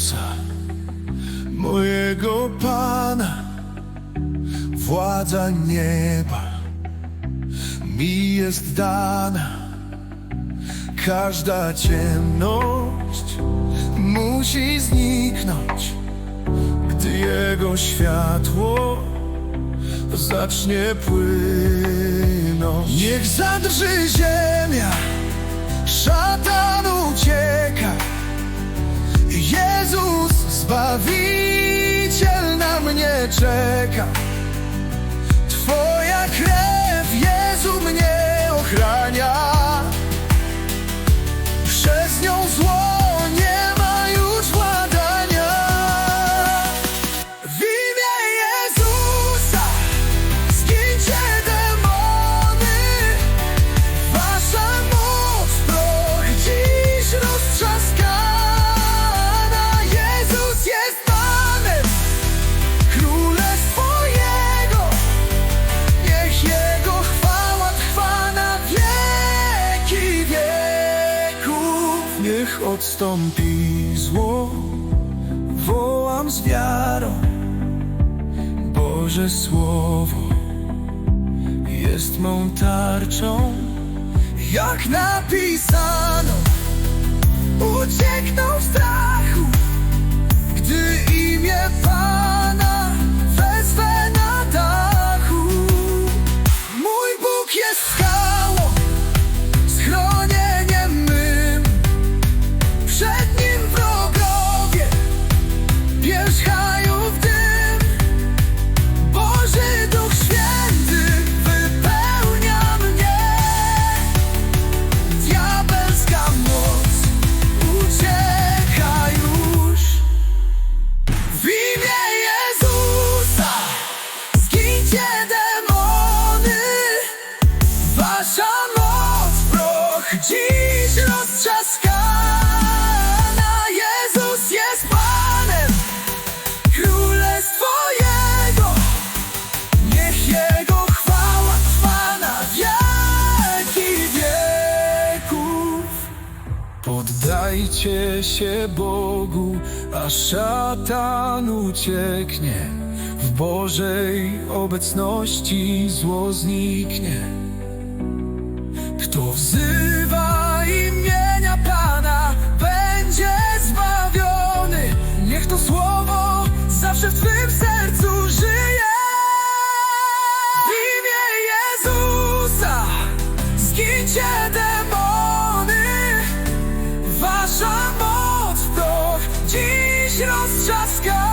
Jezusa, mojego Pana, władza nieba mi jest dana. Każda ciemność musi zniknąć, gdy Jego światło zacznie płynąć. Niech zadrży ziemia, szatanu Zbawiciel na mnie czeka. Twoja krew, Jezu, mnie Niech odstąpi zło, wołam z wiarą. Boże Słowo jest mą tarczą, jak napisano. Uciekną w Wasza moc proch dziś roztrzaskana. Jezus jest Panem, Królestwo Jego. Niech Jego chwała trwa na wieki wieków. Poddajcie się Bogu, a szatan ucieknie. W Bożej obecności zło zniknie. Wzywa imienia Pana, będzie zbawiony. Niech to słowo zawsze w Twym sercu żyje. W imię Jezusa zgincie demony. Wasza moc w dziś roztrzaskana.